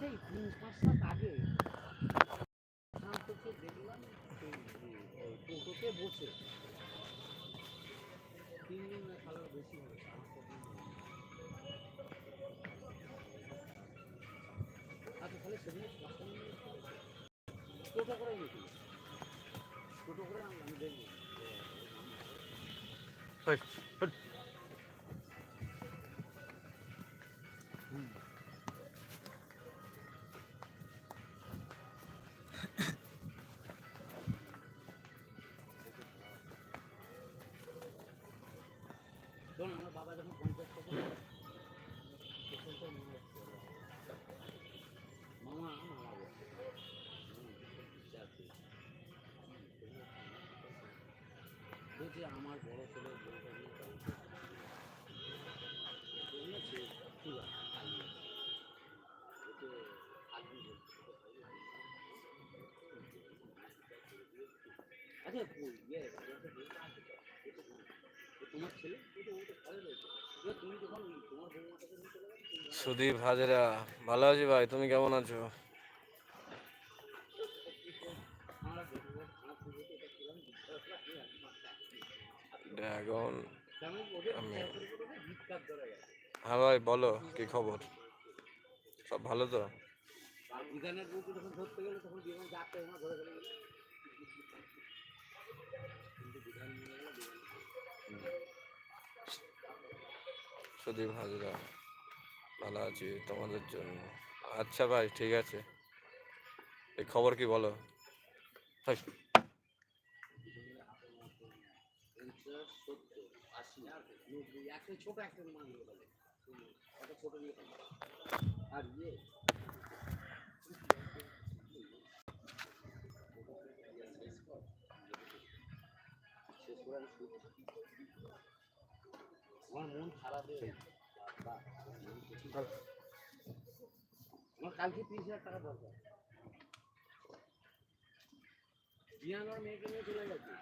সেই তিন পাঁচ আগে শান্তকে দেখলাম টোটোতে বসে। না খালার বেশি হয়েছে। আচ্ছা তাহলে সেদিন টোটো করে গেছিল টোটো করে আমি দেখব। আমার বড় ছেলে আচ্ছা ইয়ে সুদীপ হাজরা ভালো আছি ভাই তুমি কেমন আছো? গেছে হ্যাঁ ভাই বলো কি খবর? সব ভালো তো? সুদীপ হাজরা ভালো আছি তোমাদের জন্য। আচ্ছা ভাই ঠিক আছে। এই খবর কি বলো? একটা ছোট একটা নিয়ে গেলে একটা ছোট আমার মন খারাপ হয়ে। আমার কালকে তিরিশ হাজার টাকা দরকার বিয়ানোর মেয়েকে নিয়ে চলে গেছে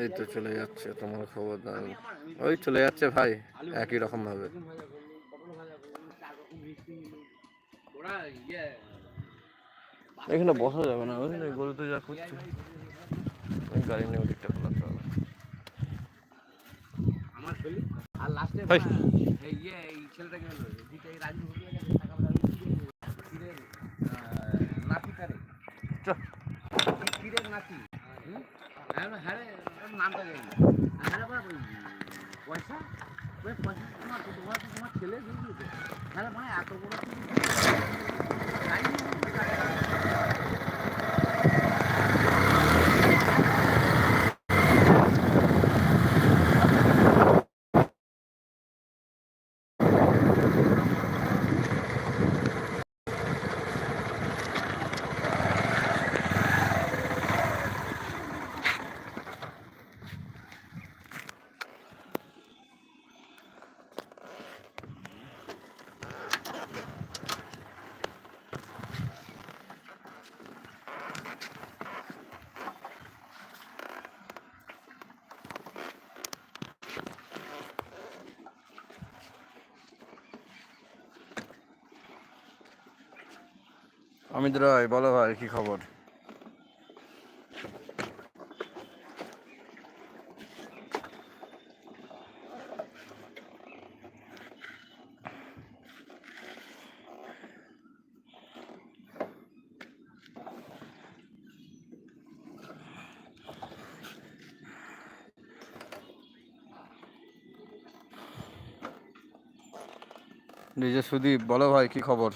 এই তো চলে যাচ্ছে তোমার খবর দাও। ওই চলে যাচ্ছে ভাই একই রকম ভাবে। এখানে বসা যাবে না বুঝলি গরুতে যা ঘুরে গাড়ি নিয়ে ওদিকটা খোলাতে হবে। আর লাস্টে ইয়ে এই ছেলেটাকে হলো দিতে এই রাজু হোটেলে গেছে টাকা পয়সা কিরে নাতি কারে চ। কিরে নাতি হুম? হ্যাঁ রে, হ্যাঁ রে, ওর নামটা জানি না হ্যাঁ রে বাবা, ওই পয়সা ওই পয়সা তোমার তোমার তো তোমার ছেলে দিয়েছে। হ্যাঁ রে, মানে এত বড় অমিত রায় বলো ভাই কি খবর? ডিজে সুদীপ বলো ভাই কি খবর?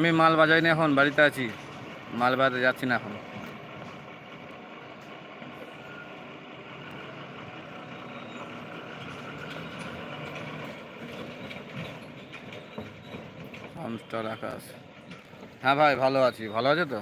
আমি মাল বাজাই না এখন বাড়িতে আছি। মাল বাজারে যাচ্ছি না এখন। আকাশ হ্যাঁ ভাই, ভালো আছি। ভালো আছে তো?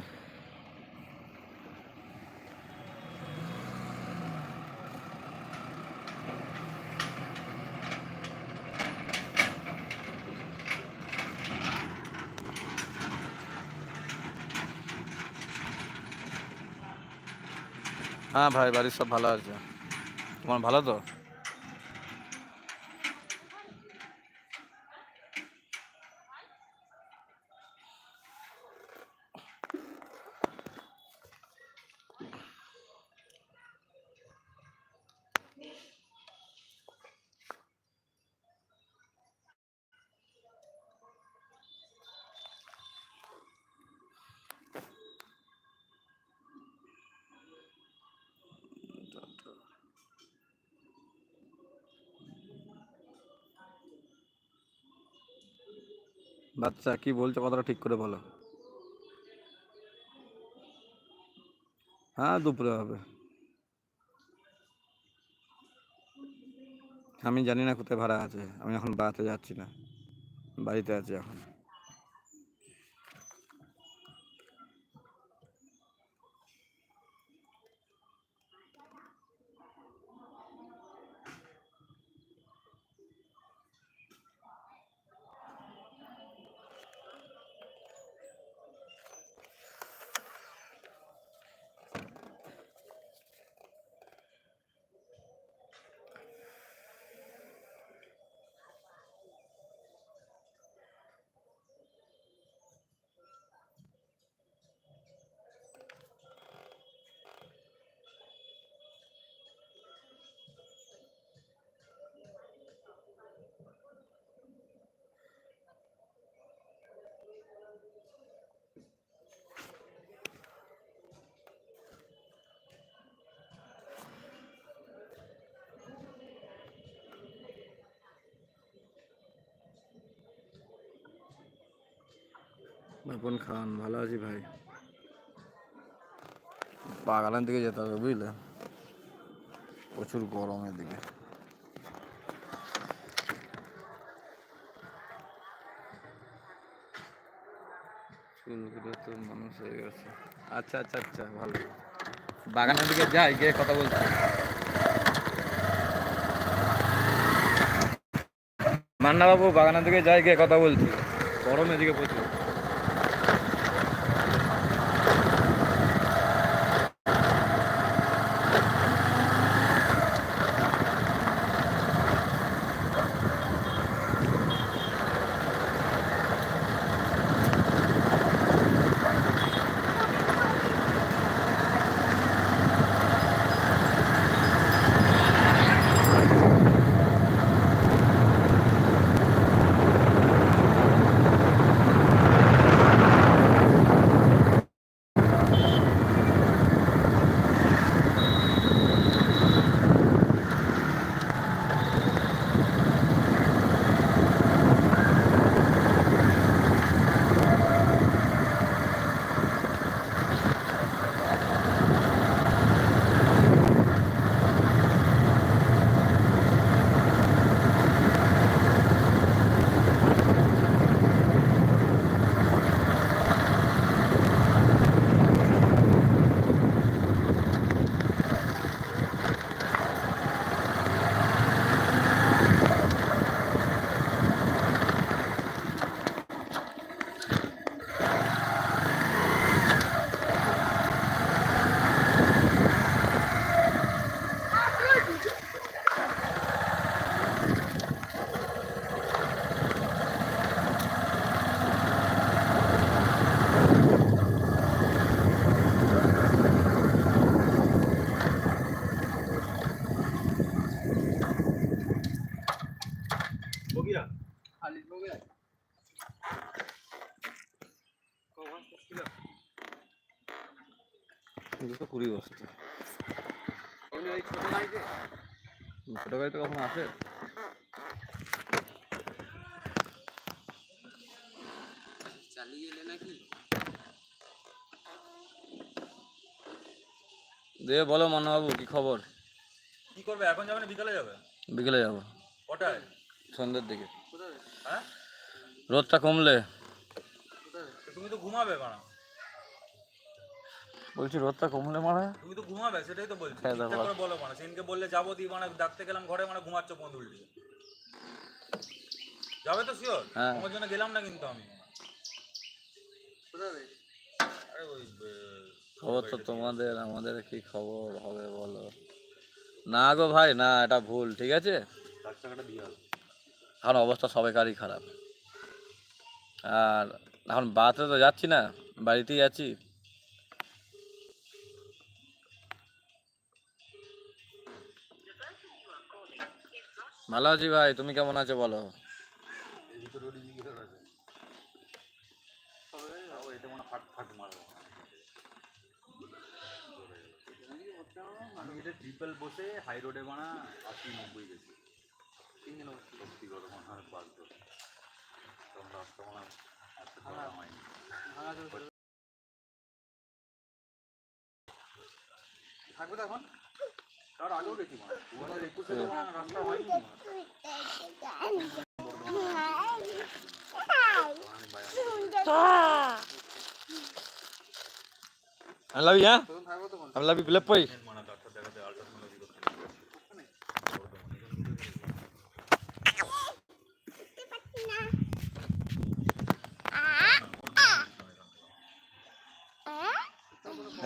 হ্যাঁ ভাই বাড়ির সব ভালো আছে। তোমার ভালো তো? বাচ্চা, কি বলছো কথাটা ঠিক করে বলো। হ্যাঁ দুপুরে হবে। আমি জানি না কোথায় ভাড়া আছে। আমি এখন বাড়াতে যাচ্ছি না। বাড়িতে আছি এখন। বাপন খান ভালো আছি ভাই। বাগানের দিকে যেতে হবে বুঝলে? প্রচুর গরম এদিকে। চুলগুলো তো মানুষ হয়ে গেছে। আচ্ছা আচ্ছা আচ্ছা ভালো। বাগানের দিকে যাই গিয়ে কথা বলছি। মান্না বাবু বাগানের দিকে যাই গিয়ে কথা বলছি। গরম এদিকে প্রচুর। দুশো কুড়ি বস্তা। ছোটো গাড়িতে কখন আসে দিয়ে বলো মান্নাবাবু কি খবর? কি করবে এখন যাবে না বিকালে যাবে। বিকেলে যাব কটায়? সন্ধ্যের দিকে। হ্যাঁ? রোদটা কমলে। তুমি তো ঘুমাবে বানা বলছি রোদটা কমলে মারা? তুমি তো ঘুমাবে সেটাই তো বলছি। ঠিকঠাক করে বলো মানে সেদিনকে বললে যাব দিয়ে মানে ডাকতে গেলাম ঘরে মানে ঘুমাচ্ছ বন্ধ উল্টে যাবে তো শিওর হ্যাঁ। তোমার জন্য গেলাম না কিন্তু আমি। আরে ওই খবর তো তোমাদের আমাদের কি খবর হবে বলো? না গো ভাই না এটা ভুল ঠিক আছে? হবে অবস্থা সবাইকারই খারাপ। আর এখন বাতে তো যাচ্ছি না, বাড়িতেই আছি। ভালো আছি ভাই, তুমি কেমন আছো বলো? বসে হাই রোডে বানা আশি নব্বই গেছি থাকবে তো এখন? তার আগেও গেছি মানে দু হাজার একুশে হয় রাস্তা হয়নি। I love you, yeah? I love you, Pileppai.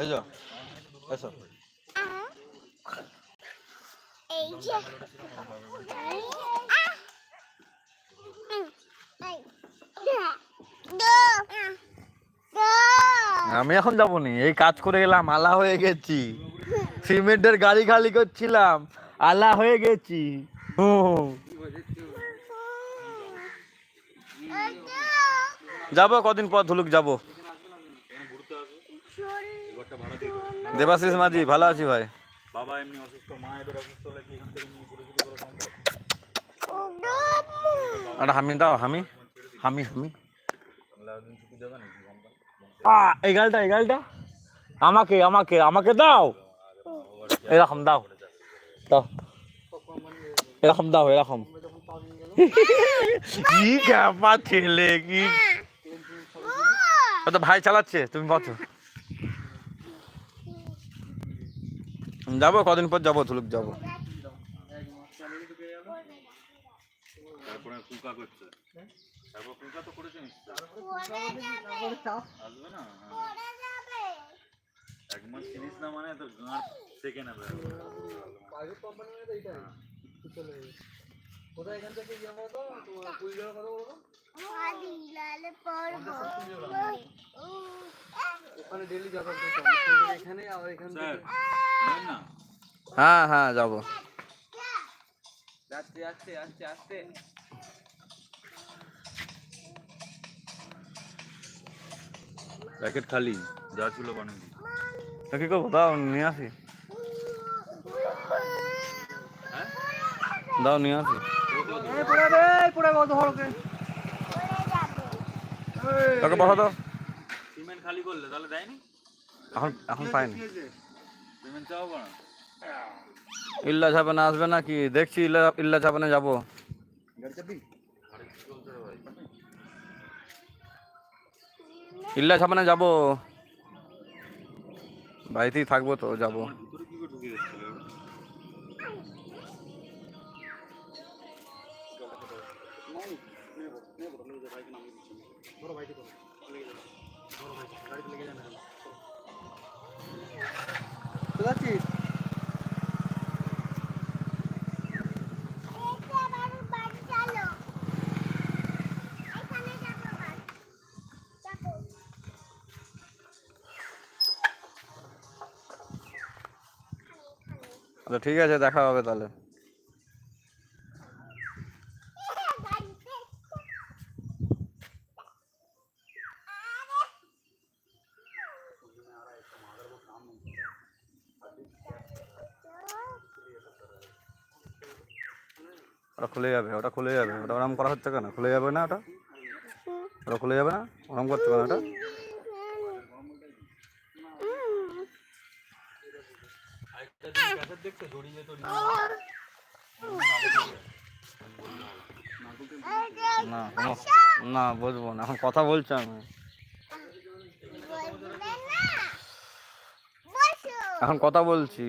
এসো আমি এখন যাব নি এই কাজ করে গেলাম আলা হয়ে গেছি। সিমেন্টের গাড়ি খালি করছিলাম আলা হয়ে গেছি। হুম। যাব কদিন পর ধুলুক যাব। দেবাশিস মাঝি ভালো আছি ভাই। বাবা এমনি অসুস্থ মা এবার অসুস্থ হলে কি এখান থেকে নিয়ে পুরো পুরো করে সম্ভব একটা হামি দাও হামি। হামি হামি। এই গালটা এই গালটা। আমাকে আমাকে আমাকে দাও। এরকম দাও। দাও। এরকম দাও এরকম। কি ব্যাপার ছেলে কি ও তো ভাই চালাচ্ছে তুমি বছো যাব কদিন পর যাব ধুলুক যাব। তারপরে কুকা করছে। তারপর কুকা তো করেছে নিশ্চয়। আসবে না? হ্যাঁ। এক মাস কিনিস না মানে তো গাঁট থেকে হ্যাঁ হ্যাঁ যাব। প্যাকেট খালি যা ছিল বানিয়ে দিই তা কি দাও নিয়ে আসি। দাও নিয়ে আসি। তোকে বসা দাও সিমেন্ট খালি করলে তাহলে দেয়নি? এখন এখন পাইনি। ইল্লা ছাপে আসবে না কি দেখছি ইল্লা ইল্লা ছাপে যাব ইল্লা ছাপানে যাব বাড়িতেই থাকব তো যাব ভিতরে কি করে ঢুকে আচ্ছা ঠিক আছে দেখা হবে তাহলে। ওটা খুলে যাবে ওটা খুলে যাবে ওটা ওরম করা হচ্ছে কেন? খুলে যাবে না ওটা? ওটা খুলে যাবে না? ওরম করতে কেন ওটা? না না বুঝব না এখন কথা বলছি আমি। এখন কথা বলছি।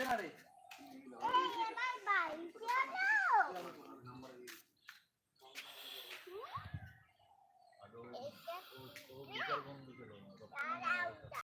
বসে